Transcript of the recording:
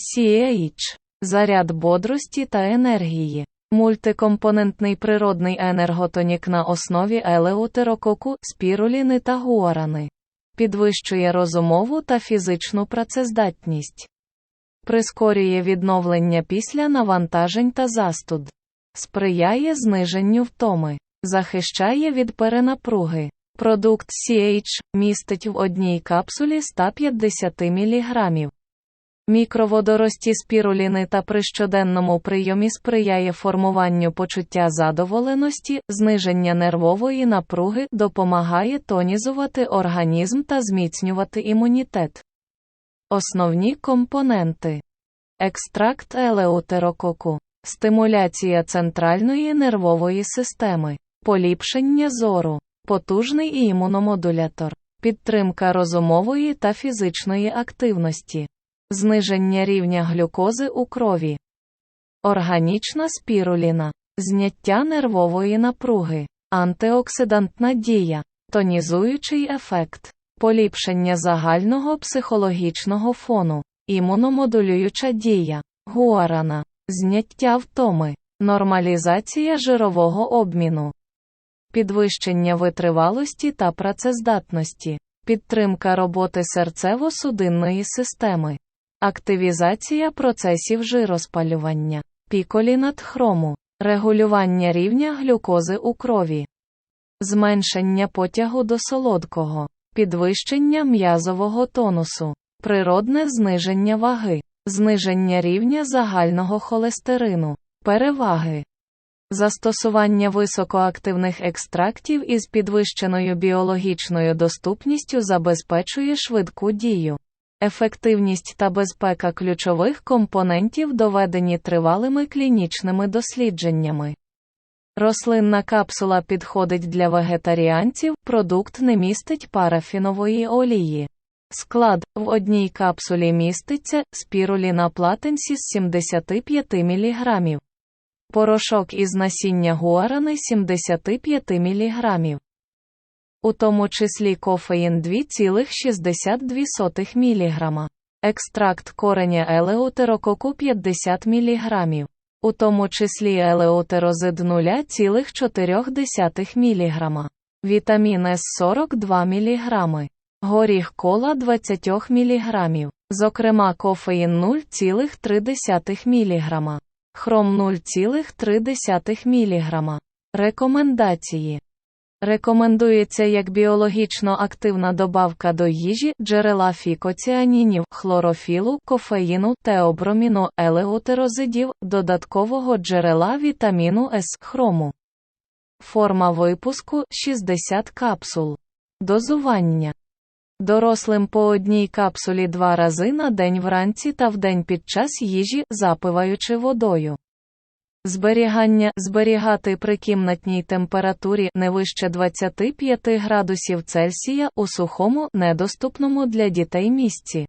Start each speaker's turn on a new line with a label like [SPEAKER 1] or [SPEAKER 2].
[SPEAKER 1] CH – заряд бодрості та енергії. Мультикомпонентний природний енерготонік на основі елеутерококу, спіруліни та гуарани. Підвищує розумову та фізичну працездатність. Прискорює відновлення після навантажень та застуд. Сприяє зниженню втоми. Захищає від перенапруги. Продукт CH містить в одній капсулі 150 мг. Мікроводорості спіруліни та при щоденному прийомі сприяє формуванню почуття задоволеності, зниження нервової напруги, допомагає тонізувати організм та зміцнювати імунітет. Основні компоненти. Екстракт елеутерококу, стимуляція центральної нервової системи, поліпшення зору, потужний імуномодулятор, підтримка розумової та фізичної активності, зниження рівня глюкози у крові, органічна спіруліна, зняття нервової напруги, антиоксидантна дія, тонізуючий ефект, поліпшення загального психологічного фону, імуномодулююча дія, гуарана, зняття втоми, нормалізація жирового обміну, підвищення витривалості та працездатності, підтримка роботи серцево-судинної системи, активізація процесів жироспалювання, піколінат хрому, регулювання рівня глюкози у крові, зменшення потягу до солодкого, підвищення м'язового тонусу, природне зниження ваги, зниження рівня загального холестерину, переваги. Застосування високоактивних екстрактів із підвищеною біологічною доступністю забезпечує швидку дію. Ефективність та безпека ключових компонентів доведені тривалими клінічними дослідженнями. Рослинна капсула підходить для вегетаріанців, продукт не містить парафінової олії. Склад в одній капсулі міститься спіруліна платенсіс 75 мг. Порошок із насіння гуарани 75 мг. У тому числі кофеїн 2,62 мг. Екстракт кореня елеутерококу 50 мг. У тому числі елеутерозид 0,4 мг. Вітамін С 42 мг. Горіх кола 20 мг. Зокрема кофеїн 0,3 мг. Хром 0,3 мг. Рекомендації. Рекомендується як біологічно активна добавка до їжі, джерела фікоціанінів, хлорофілу, кофеїну, теоброміну, елеутерозидів, додаткового джерела вітаміну С хрому. Форма випуску 60 капсул. Дозування. Дорослим по одній капсулі два рази на день вранці та вдень під час їжі, запиваючи водою. Зберігання зберігати при кімнатній температурі не вище 25 градусів Цельсія у сухому, недоступному для дітей місці.